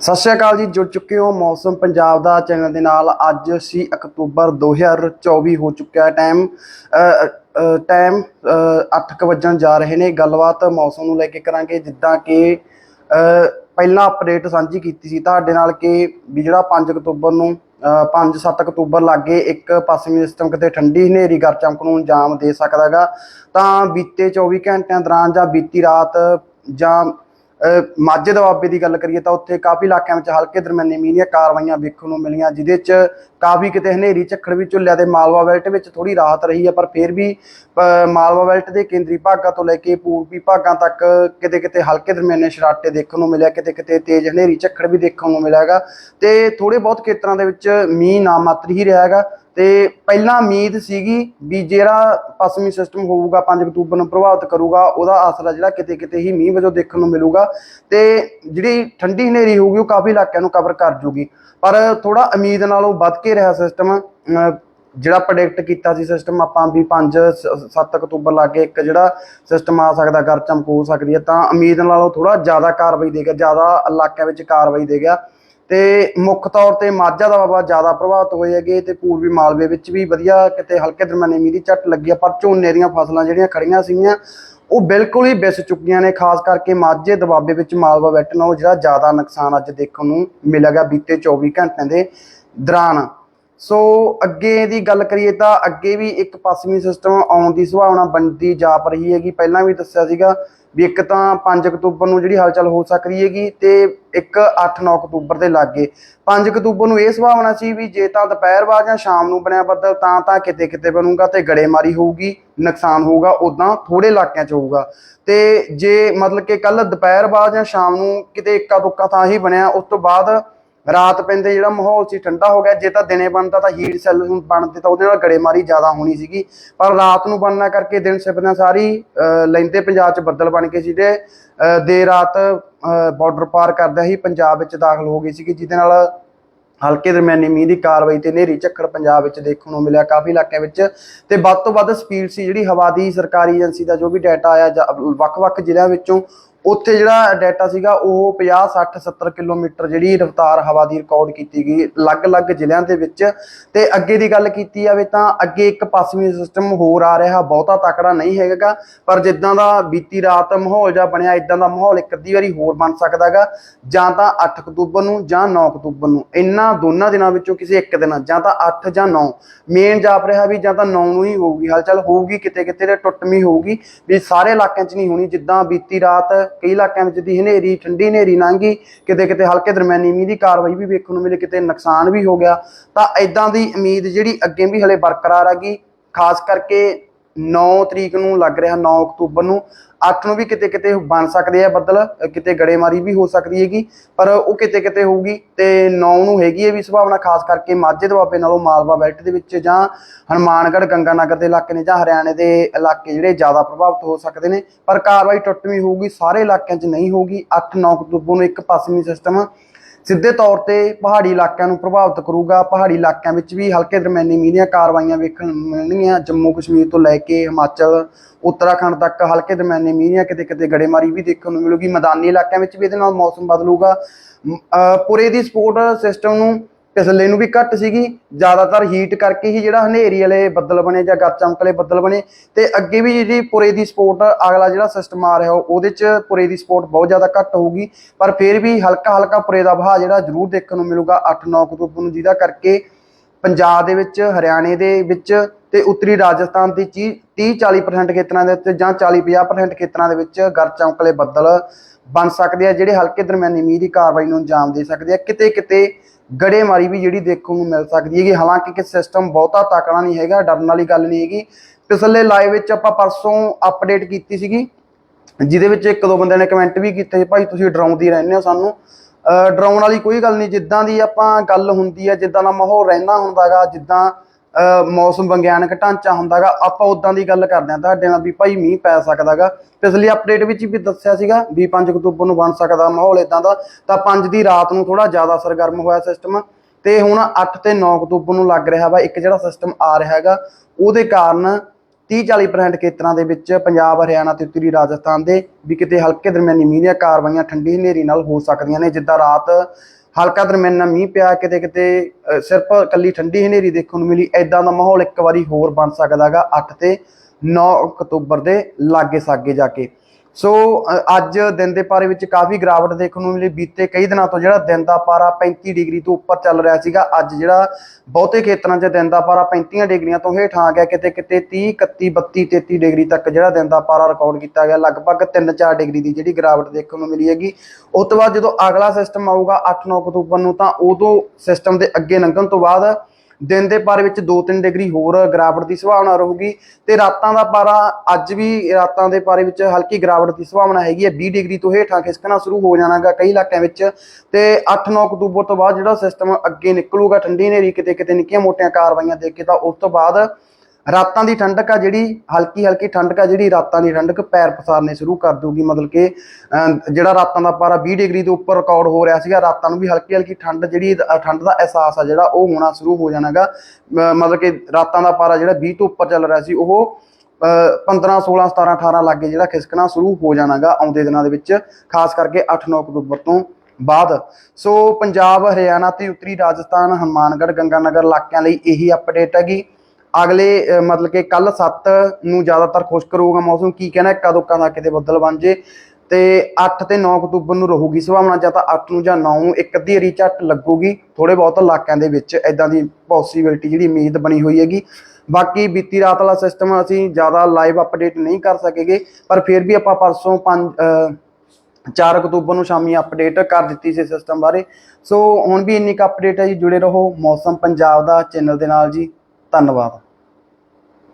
ਸਤਿ ਸ਼੍ਰੀ ਅਕਾਲ ਜੀ, ਜੁੜ ਚੁੱਕੇ ਹੋ ਮੌਸਮ ਪੰਜਾਬ ਦਾ ਚੈਨਲ ਦੇ ਨਾਲ। ਅੱਜ ਸੀ ਅਕਤੂਬਰ 2024 ਹੋ ਚੁੱਕਿਆ ਹੈ। ਟਾਈਮ ਟਾਈਮ 8:00 ਵੱਜਣ ਜਾ ਰਹੇ ਨੇ। ਗੱਲਬਾਤ ਮੌਸਮ ਨੂੰ ਲੈ ਕੇ ਕਰਾਂਗੇ, ਜਿੱਦਾਂ ਕਿ ਪਹਿਲਾਂ ਅਪਡੇਟ ਸਾਂਝੀ ਕੀਤੀ ਸੀ ਤੁਹਾਡੇ ਨਾਲ ਕਿ ਵੀ ਜਿਹੜਾ 5 ਅਕਤੂਬਰ ਨੂੰ 5-7 ਅਕਤੂਬਰ ਲਾਗੇ ਇੱਕ ਪੱਛਮੀ ਸਿਸਟਮ ਕਿਤੇ ਠੰਡੀ ਹਨੇਰੀ ਗਰ ਚਮਕ ਨੂੰ ਅੰਜਾਮ ਦੇ ਸਕਦਾਗਾ ਤਾਂ ਬੀਤੇ 24 ਘੰਟਿਆਂ ਦੌਰਾਨ ਜਾਂ ਬੀਤੀ ਰਾਤ ਜਾਂ ਅਹ ਮਾਝੇ ਦੁਆਬੇ ਦੀ ਗੱਲ ਕਰੀਏ ਤਾਂ ਉੱਥੇ ਕਾਫੀ ਇਲਾਕਿਆਂ ਵਿੱਚ ਹਲਕੇ ਦਰਮਿਆਨੇ ਮੀਂਹ ਦੀਆਂ ਕਾਰਵਾਈਆਂ ਵੇਖਣ ਨੂੰ ਮਿਲੀਆਂ, ਜਿਹਦੇ 'ਚ ਕਾਫੀ ਕਿਤੇ ਹਨੇਰੀ ਝੱਖੜ ਵੀ ਝੁੱਲਿਆ ਤੇ ਮਾਲਵਾ ਬੈਲਟ ਵਿੱਚ ਥੋੜੀ ਰਾਹਤ ਰਹੀ ਹੈ ਪਰ ਫਿਰ ਵੀ ਮਾਲਵਾ ਬੈਲਟ ਦੇ ਕੇਂਦਰੀ ਭਾਗਾਂ ਤੋਂ ਲੈ ਕੇ ਪੂਰਬੀ ਭਾਗਾਂ ਤੱਕ ਕਿਤੇ ਕਿਤੇ ਹਲਕੇ ਦਰਮਿਆਨੇ ਸ਼ਰਾਟੇ ਦੇਖਣ ਨੂੰ ਮਿਲਿਆ, ਕਿਤੇ ਕਿਤੇ ਤੇਜ਼ ਹਨੇਰੀ ਝੱਖੜ ਵੀ ਦੇਖਣ ਨੂੰ ਮਿਲਿਆਗਾ ਤੇ ਥੋੜੇ ਬਹੁਤ ਖੇਤਰਾਂ ਦੇ ਵਿੱਚ ਮੀਂਹ ਨਾ ਮਾਤਰ ਹੀ ਰਿਹਾਗਾ ਤੇ ਪਹਿਲਾਂ ਉਮੀਦ ਸੀਗੀ ਵੀ ਜਿਹੜਾ ਪੱਛਮੀ ਸਿਸਟਮ ਹੋਊਗਾ 5 ਅਕਤੂਬਰ ਨੂੰ ਪ੍ਰਭਾਵਿਤ ਕਰੂਗਾ, ਉਹਦਾ ਅਸਰ ਜਿਹੜਾ ਕਿਤੇ ਕਿਤੇ ਹੀ ਮੀਂਹ ਵਜੋਂ ਦੇਖਣ ਨੂੰ ਮਿਲੂਗਾ ਤੇ ਜਿਹੜੀ ਠੰਡੀ ਹਨੇਰੀ ਹੋਊਗੀ, ਉਹ ਕਾਫੀ ਇਲਾਕਿਆਂ ਨੂੰ ਕਵਰ ਕਰ ਜੂਗੀ। ਪਰ ਥੋੜਾ ਉਮੀਦ ਨਾਲੋਂ ਵੱਧ ਕੇ ਰਿਹਾ ਸਿਸਟਮ ਜਿਹੜਾ ਪ੍ਰੈਡਿਕਟ ਕੀਤਾ ਸੀ ਸਿਸਟਮ ਆਪਾਂ ਵੀ 5 7 ਅਕਤੂਬਰ ਲਾਗੇ ਇੱਕ ਜਿਹੜਾ ਸਿਸਟਮ ਆ ਸਕਦਾ ਗਰ ਚਮਕ ਹੋ ਸਕਦੀ ਹੈ, ਤਾਂ ਉਮੀਦ ਨਾਲੋਂ ਥੋੜਾ ਜ਼ਿਆਦਾ ਕਾਰਵਾਈ ਦੇ ਗਿਆ, ਜ਼ਿਆਦਾ ਇਲਾਕਿਆਂ ਵਿੱਚ ਕਾਰਵਾਈ ਦੇ ਗਿਆ। ਤੇ ਮੁੱਖ ਤੌਰ ਤੇ ਮਾਝਾ ਦਾ ਬਾਬਾ ਜ਼ਿਆਦਾ ਪ੍ਰਭਾਵਿਤ ਹੋਏ ਹੈਗੇ ਤੇ ਪੂਰਬੀ ਮਾਲਵੇ ਵਿੱਚ ਵੀ ਵਧੀਆ ਕਿਤੇ ਹਲਕੇ ਦਰਮਿਆਨੇ ਮੀਂਹ ਦੀ ਝੱਟ ਲੱਗੀ ਆ, ਪਰ ਝੋਨੇ ਦੀਆਂ ਫਸਲਾਂ ਜਿਹੜੀਆਂ ਖੜੀਆਂ ਸੀਗੀਆਂ, ਉਹ ਬਿਲਕੁਲ ਹੀ ਵਿਸ ਚੁੱਕੀਆਂ ਨੇ, ਖਾਸ ਕਰਕੇ ਮਾਝੇ ਦਬਾਬੇ ਵਿੱਚ ਮਾਲਵਾ ਬੈਠ ਨਾਲੋਂ ਜਿਹੜਾ ਜ਼ਿਆਦਾ ਨੁਕਸਾਨ ਅੱਜ ਦੇਖਣ ਨੂੰ ਮਿਲੇਗਾ ਬੀਤੇ 24 ਘੰਟਿਆਂ ਦੇ ਦੌਰਾਨ। ਸੋ ਅੱਗੇ ਦੀ ਗੱਲ ਕਰੀਏ ਤਾਂ ਅੱਗੇ ਵੀ ਇੱਕ ਪੱਛਮੀ ਸਿਸਟਮ ਆਉਣ ਦੀ ਸੰਭਾਵਨਾ ਬਣਦੀ ਜਾਪ ਰਹੀ ਹੈਗੀ। ਪਹਿਲਾਂ ਵੀ ਦੱਸਿਆ ਸੀਗਾ ਵੀ ਇੱਕ ਤਾਂ 5 ਅਕਤੂਬਰ ਨੂੰ ਜਿਹੜੀ ਹਲਚਲ ਹੋ ਸਕਦੀ ਹੈਗੀ ਤੇ ਇੱਕ 8-9 ਅਕਤੂਬਰ ਦੇ ਲਾਗੇ। 5 ਅਕਤੂਬਰ ਨੂੰ ਇਹ ਸੰਭਾਵਨਾ ਸੀ ਵੀ ਜੇ ਤਾਂ ਦੁਪਹਿਰ ਬਾਅਦ ਜਾਂ ਸ਼ਾਮ ਨੂੰ ਬਣਿਆ ਬੱਦਲ ਤਾਂ ਤਾਂ ਕਿਤੇ ਕਿਤੇ ਬਣੂਗਾ ਤੇ ਗੜੇਮਾਰੀ ਹੋਊਗੀ, ਨੁਕਸਾਨ ਹੋਊਗਾ ਉਦਾਂ ਥੋੜੇ ਇਲਾਕਿਆਂ 'ਚ ਹੋਊਗਾ। ਤੇ ਜੇ ਮਤਲਬ ਕਿ ਕੱਲ ਦੁਪਹਿਰ ਬਾਅਦ ਜਾਂ ਸ਼ਾਮ ਨੂੰ ਕਿਤੇ ਇੱਕਾ ਦੁੱਕਾ ਥਾਂ ਹੀ ਬਣਿਆ, ਉਸ ਤੋਂ ਬਾਅਦ ਰਾਤ ਪੈਂਦੇ ਜਿਹੜਾ ਮਾਹੌਲ ਸੀ ਠੰਡਾ ਹੋ ਗਿਆ। ਜੇ ਤਾਂ ਦਿਨੇ ਬਣਦਾ ਤਾਂ ਹੀਟ ਸੈੱਲ ਬਣਦੇ ਤਾਂ ਉਹਦੇ ਨਾਲ ਗੜੇਮਾਰੀ ਜ਼ਿਆਦਾ ਹੋਣੀ ਸੀਗੀ। ਪਰ ਰਾਤ ਨੂੰ ਬਣਨਾ ਕਰਕੇ ਦਿਨ ਸਿਪਨਾ ਸਾਰੀ ਲੈਂਦੇ ਪੰਜਾਬ 'ਚ ਬੱਦਲ ਬਣ ਕੇ ਸੀ ਤੇ ਅਹ, ਦੇਰ ਰਾਤ ਬਾਰਡਰ ਪਾਰ ਕਰਦਾ ਹੀ ਪੰਜਾਬ ਵਿੱਚ ਦਾਖਲ ਹੋ ਗਈ ਸੀਗੀ ਜਿਹਦੇ ਨਾਲ ਹਲਕੇ ਦਰਮਿਆਨੀ ਮੀਂਹ ਦੀ ਕਾਰਵਾਈ ਤੇ ਹਨੇਰੀ ਝੱਖੜ ਪੰਜਾਬ ਵਿੱਚ ਦੇਖਣ ਨੂੰ ਮਿਲਿਆ ਕਾਫੀ ਇਲਾਕਿਆਂ ਵਿੱਚ। ਤੇ ਵੱਧ ਤੋਂ ਵੱਧ ਸਪੀਡ ਸੀ ਜਿਹੜੀ ਹਵਾ ਦੀ ਸਰਕਾਰੀ ਏਜੰਸੀ ਦਾ ਜੋ ਵੀ ਡਾਟਾ ਆਇਆ ਵੱਖ-ਵੱਖ ਜ਼ਿਲ੍ਹਿਆਂ ਵਿੱਚੋਂ ਉੱਥੇ ਜਿਹੜਾ ਡਾਟਾ ਸੀਗਾ ਉਹ 50 60 70 ਕਿਲੋਮੀਟਰ ਜਿਹੜੀ ਰਫ਼ਤਾਰ ਹਵਾ ਦੀ ਰਿਕਾਰਡ ਕੀਤੀ ਗਈ ਅਲੱਗ-ਅਲੱਗ ਜ਼ਿਲ੍ਹਿਆਂ ਦੇ ਵਿੱਚ। ਤੇ ਅੱਗੇ ਦੀ ਗੱਲ ਕੀਤੀ ਜਾਵੇ ਤਾਂ ਅੱਗੇ ਇੱਕ ਪੱਛਮੀ ਸਿਸਟਮ ਹੋਰ ਆ ਰਿਹਾ, ਬਹੁਤਾ ਤਕੜਾ ਨਹੀਂ ਹੈਗਾ। ਪਰ ਜਿੱਦਾਂ ਦਾ ਬੀਤੀ ਰਾਤ ਮਾਹੌਲ ਜਿਹਾ ਬਣਿਆ, ਇਦਾਂ ਦਾ ਮਾਹੌਲ ਇੱਕ ਅੱਧੀ ਵਾਰੀ ਹੋਰ ਬਣ ਸਕਦਾਗਾ ਜਾਂ ਤਾਂ 8 ਅਕਤੂਬਰ ਨੂੰ ਜਾਂ 9 ਅਕਤੂਬਰ ਨੂੰ। ਇਹਨਾਂ ਦੋਨਾਂ ਦਿਨਾਂ ਵਿੱਚੋਂ ਕਿਸੇ ਇੱਕ ਦਿਨ, ਜਾਂ ਤਾਂ 8 ਜਾਂ 9 ਮੇਨ ਜਾਪ ਰਿਹਾ ਵੀ ਜਾਂ ਤਾਂ 9 ਨੂੰ ਹੀ ਹੋਊਗੀ। ਹਲਚਲ ਹੋਊਗੀ ਕਿਤੇ ਕਿਤੇ ਤੇ ਟੁੱਟਵੀਂ ਹੋਊਗੀ। ਵੀ ਸਾਰੇ ਇਲਾਕਿਆਂ 'ਚ ਨਹੀਂ ਹੋਣੀ। ਜਿੱਦਾਂ ਬੀਤੀ ਰਾਤ ਕਈ ਇਲਾਕਿਆਂ ਵਿੱਚ ਦੀ ਹਨੇਰੀ, ਠੰਡੀ ਹਨੇਰੀ ਲੰਘੀ ਕਿਤੇ ਕਿਤੇ ਹਲਕੇ ਦਰਮਿਆਨੀ ਮੀਂਹ ਦੀ ਕਾਰਵਾਈ ਵੀ ਵੇਖਣ ਨੂੰ ਮਿਲੀ, ਕਿਤੇ ਨੁਕਸਾਨ ਵੀ ਹੋ ਗਿਆ। ਤਾਂ ਇਦਾਂ ਦੀ ਉਮੀਦ ਜਿਹੜੀ ਅੱਗੇ ਵੀ ਹਲੇ ਬਰਕਰਾਰ ਹੈਗੀ, ਖਾਸ ਕਰਕੇ 9 ਤਰੀਕ ਨੂੰ ਲੱਗ ਰਿਹਾ 9 ਅਕਤੂਬਰ ਨੂੰ। 8 ਨੂੰ ਵੀ ਕਿਤੇ ਕਿਤੇ ਬਣ ਸਕਦੇ ਆ ਬੱਦਲ, ਕਿਤੇ ਗੜੇਮਾਰੀ ਵੀ ਹੋ ਸਕਦੀ ਹੈਗੀ, ਪਰ ਉਹ ਕਿਤੇ ਕਿਤੇ ਹੋਊਗੀ ਤੇ 9 ਨੂੰ ਹੈਗੀ ਹੈ ਵੀ ਸੰਭਾਵਨਾ ਖਾਸ ਕਰਕੇ ਮਾਝੇ ਦੁਆਬੇ ਨਾਲੋਂ ਮਾਲਵਾ ਬੈਲਟ ਦੇ ਵਿੱਚ ਜਾਂ ਹਨੂਮਾਨਗੜ੍ਹ, ਗੰਗਾਨਗਰ ਦੇ ਇਲਾਕੇ ਨੇ ਜਾਂ ਹਰਿਆਣੇ ਦੇ ਇਲਾਕੇ ਜਿਹੜੇ ਜ਼ਿਆਦਾ ਪ੍ਰਭਾਵਿਤ ਹੋ ਸਕਦੇ ਨੇ, ਪਰ ਕਾਰਵਾਈ ਟੁੱਟਵੀਂ ਹੋਊਗੀ, ਸਾਰੇ ਇਲਾਕਿਆਂ 'ਚ ਨਹੀਂ ਹੋਊਗੀ। 8-9 ਅਕਤੂਬਰ ਨੂੰ ਇੱਕ ਪੱਛਮੀ ਸਿਸਟਮ ਸਿੱਧੇ ਤੌਰ ਤੇ ਪਹਾੜੀ ਇਲਾਕਿਆਂ ਨੂੰ ਪ੍ਰਭਾਵਿਤ ਕਰੂਗਾ। ਪਹਾੜੀ ਇਲਾਕਿਆਂ ਵਿੱਚ ਵੀ ਹਲਕੇ ਦਰਮਿਆਨੀ ਮੀਂਹ ਦੀਆਂ ਕਾਰਵਾਈਆਂ ਵੇਖਣ ਨੂੰ ਮਿਲਣਗੀਆਂ। ਜੰਮੂ ਕਸ਼ਮੀਰ ਤੋਂ ਲੈ ਕੇ ਹਿਮਾਚਲ, ਉੱਤਰਾਖੰਡ ਤੱਕ ਹਲਕੇ ਦਰਮਿਆਨੇ ਮੀਂਹ ਦੀਆਂ ਕਿਤੇ ਕਿਤੇ ਗੜੇਮਾਰੀ ਵੀ ਦੇਖਣ ਨੂੰ ਮਿਲੂਗੀ। ਮੈਦਾਨੀ ਇਲਾਕਿਆਂ ਵਿੱਚ ਵੀ ਇਹਦੇ ਨਾਲ ਮੌਸਮ ਬਦਲੂਗਾ। ਮ- ਪੁਰੇ ਦੀ ਸਪੋਰਟ ਸਿਸਟਮ ਨੂੰ ਪਿਛਲੇ ਨੂੰ ਵੀ ਘੱਟ ਸੀਗੀ, ਜ਼ਿਆਦਾਤਰ ਹੀਟ ਕਰਕੇ ਹੀ ਜਿਹੜਾ ਹਨੇਰੀ ਵਾਲੇ ਬੱਦਲ ਬਣੇ ਜਾਂ ਗੱਜ ਚਮਕ ਬੱਦਲ ਬਣੇ। ਤੇ ਅੱਗੇ ਵੀ ਜਿਹੜੀ ਪੁਰੇ ਦੀ ਸਪੋਰਟ ਅਗਲਾ ਜਿਹੜਾ ਸਿਸਟਮ ਆ ਰਿਹਾ, ਉਹਦੇ 'ਚ ਪੁਰੇ ਦੀ ਸਪੋਰਟ ਬਹੁਤ ਜ਼ਿਆਦਾ ਘੱਟ ਹੋਊਗੀ। ਪਰ ਫਿਰ ਵੀ ਹਲਕਾ ਹਲਕਾ ਪੁਰੇ ਦਾ ਵਹਾਅ ਜਿਹੜਾ ਜ਼ਰੂਰ ਦੇਖਣ ਨੂੰ ਮਿਲੂਗਾ 8-9 ਅਕਤੂਬਰ ਨੂੰ ਜਿਹਦਾ ਕਰਕੇ। ਪੰਜਾਬ ਦੇ ਵਿੱਚ, ਹਰਿਆਣੇ ਦੇ ਵਿੱਚ ਤੇ ਉੱਤਰੀ ਰਾਜਸਥਾਨ ਦੀ 30-40% ਖੇਤਰਾਂ ਦੇ ਉੱਤੇ ਜਾਂ 40-50% ਖੇਤਰਾਂ ਦੇ ਵਿੱਚ ਗਰ ਚਮਕਲੇ ਬੱਦਲ ਬਣ ਸਕਦੇ ਆ, ਜਿਹੜੇ ਹਲਕੇ ਦਰਮਿਆਨੀ ਮੀਂਹ ਦੀ ਕਾਰਵਾਈ ਨੂੰ ਅੰਜਾਮ ਦੇ ਸਕਦੇ ਆ। ਕਿਤੇ ਕਿਤੇ ਗੜੇਮਾਰੀ ਵੀ ਜਿਹੜੀ ਦੇਖਣ ਨੂੰ ਮਿਲ ਸਕਦੀ ਹੈਗੀ। ਹਾਲਾਂਕਿ ਕਿ ਸਿਸਟਮ ਬਹੁਤਾ ਤਕੜਾ ਨਹੀਂ ਹੈਗਾ ਡਰਨ ਵਾਲੀ ਗੱਲ ਨਹੀਂ ਹੈਗੀ। ਪਿਛਲੇ ਲਾਈਵ ਵਿੱਚ ਆਪਾਂ ਪਰਸੋਂ ਅਪਡੇਟ ਕੀਤੀ ਸੀਗੀ ਜਿਹਦੇ ਵਿੱਚ ਇੱਕ ਦੋ ਬੰਦਿਆਂ ਨੇ ਕਮੈਂਟ ਵੀ ਕੀਤੇ ਸੀ, ਭਾਈ ਤੁਸੀਂ ਡਰਾਉਂਦੀ ਰਹਿੰਦੇ ਹੋ ਸਾਨੂੰ। ਡਰਾਉਣ ਵਾਲੀ ਕੋਈ ਗੱਲ ਨਹੀਂ ਜਿੱਦਾਂ ਦੀ ਆਪਾਂ ਗੱਲ ਹੁੰਦੀ ਹੈ ਜਿੱਦਾਂ ਦਾ ਮਾਹੌਲ ਰਹਿੰਦਾ ਹੁੰਦਾਗਾ ਜਿੱਦਾਂ ਮੌਸਮ ਵਿਗਿਆਨਕ ਢਾਂਚਾ ਹੁੰਦਾਗਾ। ਆਪਾਂ ਉਦਾਂ ਦੀ ਗੱਲ ਕਰਦੇ ਹਾਂ, ਤੁਹਾਡੇ ਨਾਲ ਵੀ ਭਾਈ ਮੀਂਹ ਪੈ ਸਕਦਾਗਾ। ਪਿਛਲੀ ਅਪਡੇਟ ਵਿੱਚ ਵੀ ਦੱਸਿਆ ਸੀਗਾ ਵੀ 5 ਅਕਤੂਬਰ ਨੂੰ ਬਣ ਸਕਦਾ ਮਾਹੌਲ ਇਦਾਂ ਦਾ। ਤਾਂ 5 ਦੀ ਰਾਤ ਨੂੰ ਥੋੜਾ ਜ਼ਿਆਦਾ ਸਰਗਰਮ ਹੋਇਆ ਸਿਸਟਮ ਤੇ ਹੁਣ 8 ਤੇ 9 ਅਕਤੂਬਰ ਨੂੰ ਲੱਗ ਰਿਹਾ ਵਾ, ਇੱਕ ਜਿਹੜਾ ਸਿਸਟਮ ਆ ਰਿਹਾ ਹੈਗਾ, ਉਹਦੇ ਕਾਰਨ 30-40% ਖੇਤਰਾਂ ਦੇ ਵਿੱਚ ਪੰਜਾਬ, ਹਰਿਆਣਾ ਤੇ ਉੱਤਰੀ ਰਾਜਸਥਾਨ ਦੇ ਵੀ ਕਿਤੇ ਹਲਕੇ ਦਰਮਿਆਨੀ ਮੀਂਹ ਦੀਆਂ ਕਾਰਵਾਈਆਂ ਠੰਡੀ ਹਨੇਰੀ ਨਾਲ ਹੋ ਸਕਦੀਆਂ ਨੇ, ਜਿੱਦਾਂ ਰਾਤ ਹਲਕਾ ਦਰਮਿਆਨਾ ਮੀਂਹ ਪਿਆ, ਕਿਤੇ ਕਿਤੇ ਸਿਰਫ ਕੱਲੀ ਠੰਡੀ ਹਨੇਰੀ ਦੇਖਣ ਨੂੰ ਮਿਲੀ ਐਦਾਂ ਦਾ ਮਾਹੌਲ ਇੱਕ ਵਾਰੀ ਹੋਰ ਬਣ ਸਕਦਾਗਾ 8 ਤੇ 9 ਅਕਤੂਬਰ ਦੇ ਲਾਗੇ ਸਾਗੇ ਜਾ ਕੇ। ਸੋ ਅੱਜ ਦਿਨ ਦੇ ਪਾਰੇ ਵਿੱਚ ਕਾਫੀ ਗਿਰਾਵਟ ਦੇਖਣ ਨੂੰ ਮਿਲੀ। ਬੀਤੇ ਕਈ ਦਿਨਾਂ ਤੋਂ ਜਿਹੜਾ ਦਿਨ ਦਾ ਪਾਰਾ 35 ਡਿਗਰੀ ਤੋਂ ਉੱਪਰ ਚੱਲ ਰਿਹਾ ਸੀਗਾ, ਅੱਜ ਜਿਹੜਾ ਬਹੁਤੇ ਖੇਤਰਾਂ 'ਚ ਦਿਨ ਦਾ ਪਾਰਾ 35 ਡਿਗਰੀਆਂ ਤੋਂ ਹੇਠਾਂ ਆ ਗਿਆ। ਕਿਤੇ ਕਿਤੇ 30 31 32 33 ਡਿਗਰੀ ਤੱਕ ਜਿਹੜਾ ਦਿਨ ਦਾ ਪਾਰਾ ਰਿਕਾਰਡ ਕੀਤਾ ਗਿਆ। ਲਗਭਗ 3-4 ਡਿਗਰੀ ਦੀ ਜਿਹੜੀ ਗਿਰਾਵਟ ਦੇਖਣ ਨੂੰ ਮਿਲੀ ਹੈਗੀ। ਉਸ ਤੋਂ ਬਾਅਦ ਜਦੋਂ ਅਗਲਾ ਸਿਸਟਮ ਆਊਗਾ 8-9 ਅਕਤੂਬਰ ਨੂੰ, ਤਾਂ ਉਦੋਂ ਸਿਸਟਮ ਦੇ ਅੱਗੇ ਲੰਘਣ ਤੋਂ ਬਾਅਦ ਦਿਨ ਦੇ ਪਾਰੇ ਵਿੱਚ 2-3 ਡਿਗਰੀ ਹੋਰ ਗਿਰਾਵਟ ਦੀ ਸੰਭਾਵਨਾ ਰਹੂਗੀ ਤੇ ਰਾਤਾਂ ਦਾ ਪਾਰਾ ਅੱਜ ਵੀ ਰਾਤਾਂ ਦੇ ਪਾਰੇ ਵਿੱਚ ਹਲਕੀ ਗਿਰਾਵਟ ਦੀ ਸੰਭਾਵਨਾ ਹੈਗੀ ਹੈ। 20 ਡਿਗਰੀ ਤੋਂ ਹੇਠਾਂ ਖਿਸਕਣਾ ਸ਼ੁਰੂ ਹੋ ਜਾਣਾਗਾ ਕਈ ਇਲਾਕਿਆਂ ਵਿੱਚ ਤੇ 8-9 ਅਕਤੂਬਰ ਤੋਂ ਬਾਅਦ ਜਿਹੜਾ ਸਿਸਟਮ ਅੱਗੇ ਨਿਕਲੂਗਾ, ਠੰਡੀ ਹਨੇਰੀ ਕਿਤੇ ਕਿਤੇ ਨਿੱਕੀਆਂ ਮੋਟੀਆਂ ਕਾਰਵਾਈਆਂ ਦੇ ਕੇ ਤਾਂ ਉਸ ਤੋਂ ਬਾਅਦ ਰਾਤਾਂ ਦੀ ਠੰਡਕ ਆ ਜਿਹੜੀ ਹਲਕੀ ਹਲਕੀ ਠੰਡਕ ਆ ਜਿਹੜੀ ਰਾਤਾਂ ਦੀ ਠੰਡਕ ਪੈਰ ਪਸਾਰਨੇ ਸ਼ੁਰੂ ਕਰ ਦੂਗੀ ਮਤਲਬ ਕਿ ਜਿਹੜਾ ਰਾਤਾਂ ਦਾ ਪਾਰਾ 20 ਡਿਗਰੀ ਦੇ ਉੱਪਰ ਰਿਕਾਰਡ ਹੋ ਰਿਹਾ ਸੀਗਾ ਰਾਤਾਂ ਨੂੰ ਵੀ ਹਲਕੀ ਹਲਕੀ ਠੰਡ ਜਿਹੜੀ ਠੰਡ ਦਾ ਅਹਿਸਾਸ ਆ ਜਿਹੜਾ ਉਹ ਹੋਣਾ ਸ਼ੁਰੂ ਹੋ ਜਾਣਾਗਾ। ਅ, ਮਤਲਬ ਕਿ ਰਾਤਾਂ ਦਾ ਪਾਰਾ ਜਿਹੜਾ 20 ਤੋਂ ਉੱਪਰ ਚੱਲ ਰਿਹਾ ਸੀ ਉਹ ਅ, 15 16 17 18 ਲਾਗੇ ਜਿਹੜਾ ਖਿਸਕਣਾ ਸ਼ੁਰੂ ਹੋ ਜਾਣਾਗਾ ਆਉਂਦੇ ਦਿਨਾਂ ਦੇ ਵਿੱਚ ਖਾਸ ਕਰਕੇ 8-9 ਅਕਤੂਬਰ ਤੋਂ ਬਾਅਦ। ਸੋ ਪੰਜਾਬ ਹਰਿਆਣਾ ਤੇ ਉੱਤਰੀ ਰਾਜਸਥਾਨ ਹਨੂਮਾਨਗੜ੍ਹ ਗੰਗਾਨਗਰ ਇਲਾਕਿਆਂ ਲਈ ਇਹੀ ਅਪਡੇਟ ਹੈਗੀ। ਅਗਲੇ ਮਤਲਬ ਕਿ ਕੱਲ 7 ਨੂੰ ਜ਼ਿਆਦਾਤਰ ਖੁਸ਼ਕ ਰਹੂਗਾ ਮੌਸਮ। ਕੀ ਕਹਿਣਾ ਕਦੋਂ ਦਾ ਕਿਤੇ ਬੱਦਲ ਬਣ ਜੇ। ਤੇ 8 ਤੇ 9 ਅਕਤੂਬਰ ਨੂੰ ਰਹੂਗੀ ਸੰਭਾਵਨਾ, ਜਾਂ ਤਾਂ 8 ਨੂੰ ਜਾਂ 9 ਨੂੰ ਇੱਕ ਅੱਧੀ ਰੀ ਝੱਟ ਲੱਗੂਗੀ। ਥੋੜੇ ਬਹੁਤ ਇਲਾਕਿਆਂ ਦੇ ਵਿੱਚ ਐਦਾਂ ਦੀ ਪੋਸਿਬਿਲਿਟੀ ਜਿਹੜੀ ਉਮੀਦ ਬਣੀ ਹੋਈ ਹੈਗੀ। ਬਾਕੀ ਬੀਤੀ ਰਾਤ ਵਾਲਾ ਸਿਸਟਮ ਅਸੀਂ ਜ਼ਿਆਦਾ ਲਾਈਵ ਅਪਡੇਟ ਨਹੀਂ ਕਰ ਸਕੇਗੇ, ਪਰ ਫਿਰ ਵੀ ਆਪਾਂ ਪਰਸੋਂ 5 4 ਅਕਤੂਬਰ ਨੂੰ ਸ਼ਾਮੀ ਅਪਡੇਟ ਕਰ ਦਿੱਤੀ ਸੀ ਸਿਸਟਮ ਬਾਰੇ। ਸੋ ਹੁਣ ਵੀ ਇੰਨੀ ਕੁ ਅਪਡੇਟ ਹੈ ਜੀ, ਜੁੜੇ ਰਹੋ ਮੌਸਮ ਪੰਜਾਬ ਦਾ ਚੈਨਲ ਦੇ ਨਾਲ ਜੀ। ਧੰਨਵਾਦ।